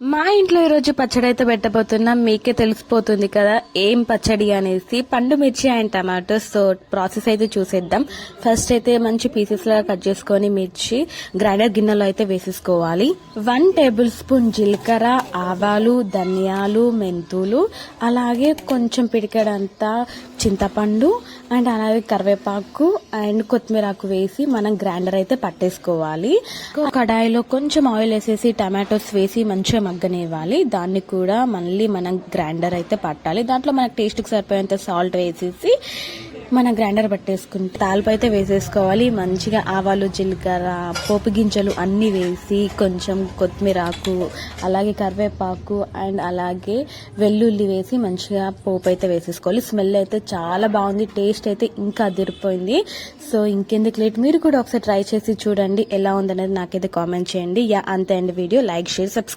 మా ఇంట్లో ఈరోజు పచ్చడి అయితే పెట్టబోతున్నాం మీకే తెలిసిపోతుంది కదా ఏం పచ్చడి అనేసి. పండు మిర్చి అండ్ టమాటో సో ప్రాసెస్ అయితే చూసేద్దాం. ఫస్ట్ అయితే మంచి పీసెస్ లాగా కట్ చేసుకొని మిర్చి గ్రైండర్ గిన్నెలో అయితే వేసేసుకోవాలి. వన్ టేబుల్ స్పూన్ జీలకర్ర ఆవాలు ధనియాలు మెంతులు అలాగే కొంచెం పిడికడంతా చింతపండు అండ్ అలాగే కరివేపాకు అండ్ కొత్తిమీరాకు వేసి మనం గ్రైండర్ అయితే పట్టేసుకోవాలి. కడాయిలో కొంచెం ఆయిల్ వేసేసి టమాటోస్ వేసి మంచిగా మగ్గనివ్వాలి. దాన్ని కూడా మళ్ళీ మనం గ్రైండర్ అయితే పట్టాలి. దాంట్లో మనకు టేస్ట్కి సరిపోయేంత సాల్ట్ వేసేసి మన గ్రైండర్ పట్టేసుకుంటే తాలిపు అయితే వేసేసుకోవాలి. మంచిగా ఆవాలు జీలకర్ర పోపు గింజలు అన్నీ వేసి కొంచెం కొత్తిమీరాకు అలాగే కరివేపాకు అండ్ అలాగే వెల్లుల్లి వేసి మంచిగా పోపు అయితే వేసేసుకోవాలి. స్మెల్ అయితే చాలా బాగుంది. టేస్ట్ అయితే ఇంకా అదిరిపోయింది. సో ఇంకెందుకు లేట్? మీరు కూడా ఒకసారి ట్రై చేసి చూడండి. ఎలా ఉందనేది నాకైతే కామెంట్ చేయండి. యా అంతే అండి వీడియో. Like share subscribe.